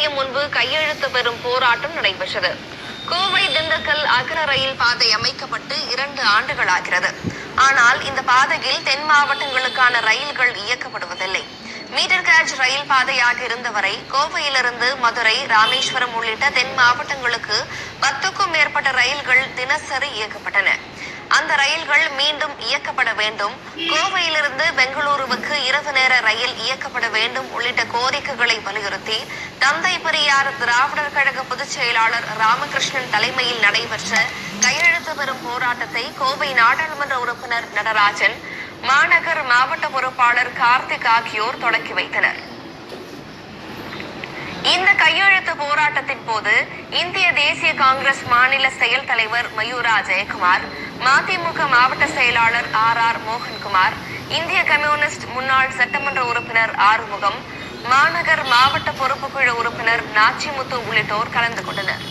நிலையம் முன்பு கையெழுத்து பெறும் போராட்டம் நடைபெற்றது. கோவை திண்டுக்கல் அகல ரயில் பாதை அமைக்கப்பட்டு இரண்டு ஆண்டுகளாகிறது. ஆனால் இந்த பாதையில் தென் மாவட்டங்களுக்கான ரயில்கள் இயக்கப்படுவதில்லை. மீட்டர் கேஜ் ரயில் பாதையாக இருந்தவரை கோவையிலிருந்து மதுரை ராமேஸ்வரம் உள்ளிட்ட தென் மாவட்டங்களுக்கு பத்துக்கும் மேற்பட்ட ரயில்கள் தினசரி இயக்கப்பட்டன. அந்த ரயில்கள் மீண்டும் வேண்டும். கோவையிலிருந்து பெங்களூருவுக்கு இரவு நேர ரயில் இயக்கப்பட வேண்டும் உள்ளிட்ட கோரிக்கைகளை வலியுறுத்தி தந்தை பெரியார் திராவிடர் கழக பொதுச் செயலாளர் ராமகிருஷ்ணன் தலைமையில் நடைபெற்ற கையெழுத்து பெறும் போராட்டத்தை கோவை நாடாளுமன்ற உறுப்பினர் நடராஜன் மாநகர் மாவட்ட பொறுப்பாளர் கார்த்திக் ஆகியோர் தொடக்கி வைத்தனர். இந்த கையெழுத்து போராட்டத்தின் போது இந்திய தேசிய காங்கிரஸ் மாநில செயல் தலைவர் மயூரா ஜெயக்குமார் மதிமுக மாவட்ட செயலாளர் ஆர் ஆர் மோகன்குமார் இந்திய கம்யூனிஸ்ட் முன்னாள் சட்டமன்ற உறுப்பினர் ஆறுமுகம் மாநகர் மாவட்ட பொறுப்புக்குழு உறுப்பினர் நாச்சிமுத்து உள்ளிட்டோர் கலந்து கொண்டனர்.